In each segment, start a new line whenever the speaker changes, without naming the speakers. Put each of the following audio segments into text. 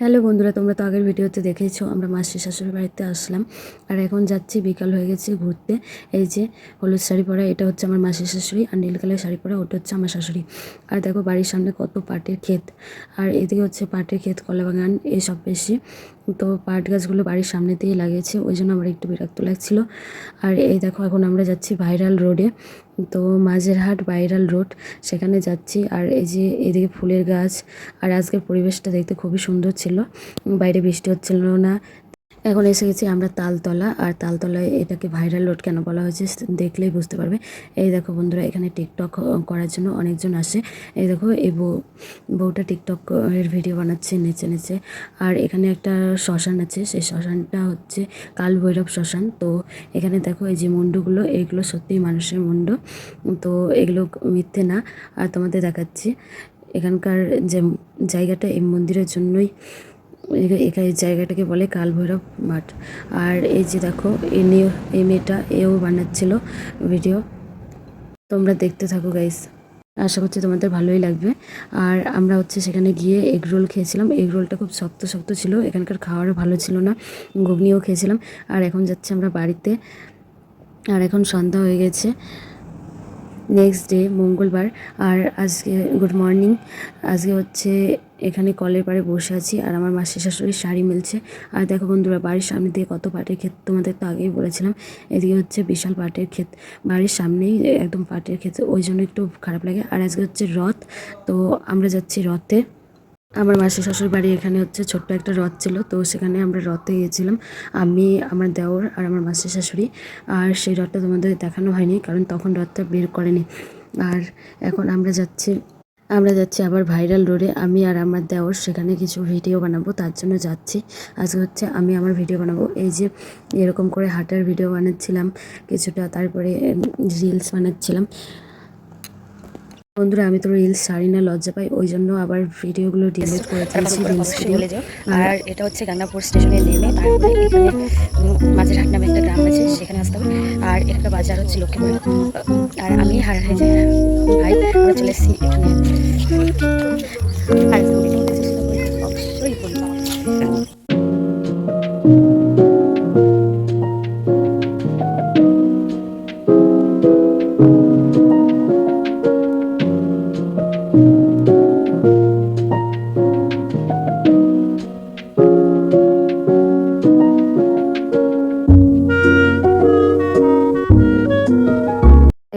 Hello বন্ধুরা, তোমরা তো আগের ভিডিওতে দেখেছ, আমরা মাসির শাশুড়ি বাড়িতে আসলাম। আর এখন যাচ্ছি, বিকাল হয়ে গেছে ঘুরতে। এই যে হলুদ শাড়ি পরা, এটা হচ্ছে আমার মাসির শাশুড়ি, আর নীল কালার শাড়ি পরা, ওটা হচ্ছে আমার শাশুড়ি। আর দেখো বাড়ির সামনে কত পাটের ক্ষেত। আর এদিকে হচ্ছে পাটের ক্ষেত কলা বাগান এসব বেশি। তো পাট গাছগুলো বাড়ির সামনে দিয়ে লাগিয়েছে, ওই জন্য আমার একটু বিরক্ত লাগছিল। আর এই দেখো, এখন আমরা যাচ্ছি ভাইরাল রোডে। তো মাঝেরহাট ভাইরাল রোড, সেখানে যাচ্ছি। আর এই যে এদিকে ফুলের গাছ, আর আজকের পরিবেশটা দেখতে খুবই সুন্দর ছিল। বাইরে বৃষ্টি হচ্ছিল না এখন এসে গেছি আমরা তালতলা, আর তালতলায় এটাকে ভাইরাল রোড কেন বলা হয়েছে দেখলেই বুঝতে পারবে। এই দেখো বন্ধুরা, এখানে টিকটক করার জন্য অনেকজন আসে। এই দেখো, এই বউ, বউটা টিকটক এর ভিডিও বানাচ্ছে নেচে নেচে। আর এখানে একটা শ্মশান আছে, সেই শ্মশানটা হচ্ছে কাল ভৈরব শ্মশান। তো এখানে দেখো, এই যে মুন্ডুগুলো, এগুলো সত্যিই মানুষের মুন্ড। তো এগুলো মিথ্যে না। আর তোমাদের দেখাচ্ছি, এখানকার যে জায়গাটা, এই মন্দিরের জন্যই এই জায়গাটাকে বলে কালভৈরব মাঠ। আর এই যে দেখো এ নিয়ে এই মেয়েটা, এও বানাচ্ছিল ভিডিও। তোমরা দেখতে থাকো গাইস আশা করছি তোমাদের ভালোই লাগবে। আর আমরা হচ্ছে সেখানে গিয়ে এগ রোল খেয়েছিলাম। এগ রোলটা খুব শক্ত শক্ত ছিল। এখানকার খাওয়ারও ভালো ছিল না। ঘুগনিও খেয়েছিলাম। আর এখন যাচ্ছি আমরা বাড়িতে। আর এখন সন্ধ্যা হয়ে গেছে। নেক্সট ডে মঙ্গলবার, আর আজকে গুড মর্নিং আজকে হচ্ছে এখানে কলের পাড়ে বসে আছি, আর আমার মাসি শাশুড়ির শাড়ি মিলছে। আর দেখো বন্ধুরা, বাড়ির সামনে দিয়ে কত পাটের ক্ষেত, তোমাদের তো আগেই বলেছিলাম, এদিকে হচ্ছে বিশাল পাটের ক্ষেত, বাড়ির সামনেই একদম পাটের ক্ষেত, ওই জন্য একটু খারাপ লাগে। আর আজকে হচ্ছে রথ, তো আমরা যাচ্ছি রথে। আমার মাসি শ্বশুর বাড়ি এখানে হচ্ছে ছোট্ট একটা রথ ছিল, তো সেখানে আমরা রথে গিয়েছিলাম। আমি, আমার দেওর আর আমার মাসি শাশুড়ি, আর সেই রথটা তোমাদের দেখানো হয়নি, কারণ তখন রথটা বের করেনি। আর এখন আমরা যাচ্ছি আমরা যাচ্ছি আবার ভাইরাল রোডে। আমি আর আমার দেওর সেখানে কিছু ভিডিও বানাবো, তার জন্য যাচ্ছি। আজকে হচ্ছে আমি আমার ভিডিও বানাবো। এই যে এরকম করে হাঁটার ভিডিও বানাচ্ছিলাম, কিছুটা তারপরে রিলস বানাচ্ছিলাম। বন্ধুরা আমি তো রিলস ছাড়ি না লজ্জা পাই। ওই জন্য আবার ভিডিওগুলো ডিলিট করে দিয়েছি রিলস ভিডিও
আর এটা হচ্ছে গাঙ্গাপুর স্টেশনে নেমে তারপরে এখানে মাঝেরহাট নামে একটা গ্রাম আছে সেখানে আসতে হবে। আর একটা বাজার হচ্ছে লক্ষ্মীপুর। আর আমি হার যাই ভাই আমরা চলে এসেছি এখানে। আর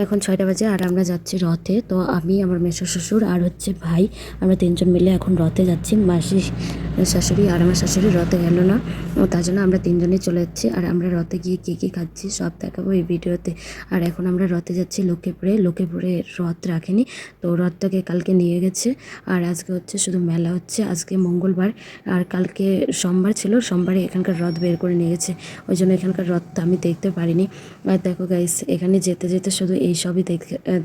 এখন ছয়টা বাজে আর আমরা যাচ্ছি রথে। তো আমি, আমার মেশো শ্বশুর আর হচ্ছে ভাই, আমরা তিনজন মিলে এখন রথে যাচ্ছি। মাসি শাশুড়ি আর আমার শাশুড়ি রথে গেল না। ও তার জন্য আমরা তিনজনে চলে যাচ্ছি আর আমরা রথে গিয়ে কী কী খাচ্ছি সব দেখাবো এই ভিডিওতে। আর এখন আমরা রথে যাচ্ছি লক্ষ্মীপুরে। লক্ষ্মীপুরে রথ রাখেনি। তো রথটাকে কালকে নিয়ে গেছে। আর আজকে হচ্ছে শুধু মেলা হচ্ছে। আজকে মঙ্গলবার। আর কালকে সোমবার ছিল। সোমবারে এখানকার রথ বের করে নিয়ে গেছে। ওই জন্য এখানকার রথটা আমি দেখতে পারিনি। আর দেখো গাইস এখানে যেতে যেতে শুধু এই সবই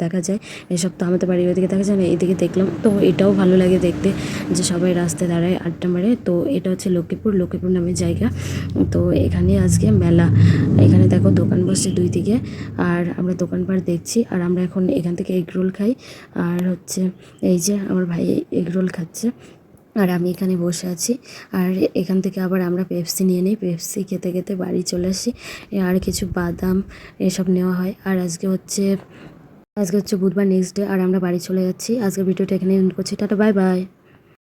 দেখা যায়। এসব তো আমাদের বাড়ির ওইদিকে দেখা যায় না, এইদিকে দেখলাম। তো এটাও ভালো লাগে দেখতে যে সবাই রাস্তায় দাঁড়ায়, আড্ডা তো এটা হচ্ছে লক্ষ্মীপুর লক্ষ্মীপুর নামের জায়গা। তো এখানে আজকে মেলা। এখানে দেখো দোকান বসছে দুই দিকে, আর আমরা দোকানপাট দেখছি, আর আমরা এখন এখান থেকে এগ রোল খাই। আর হচ্ছে এই যে আমার ভাই এগ রোল খাচ্ছে, আর আমি এখানে বসে আছি। আর এখান থেকে আবার আমরা পেপসি নিয়ে নিই। পেপসি খেতে খেতে বাড়ি চলে আসি। আর কিছু বাদাম এসব নেওয়া হয়। আর আজকে হচ্ছে আজকে হচ্ছে বুধবার নেক্সট ডে আর আমরা বাড়ি চলে যাচ্ছি। আজকের ভিডিওটা এখানে এন্ড করছি। Tata bye bye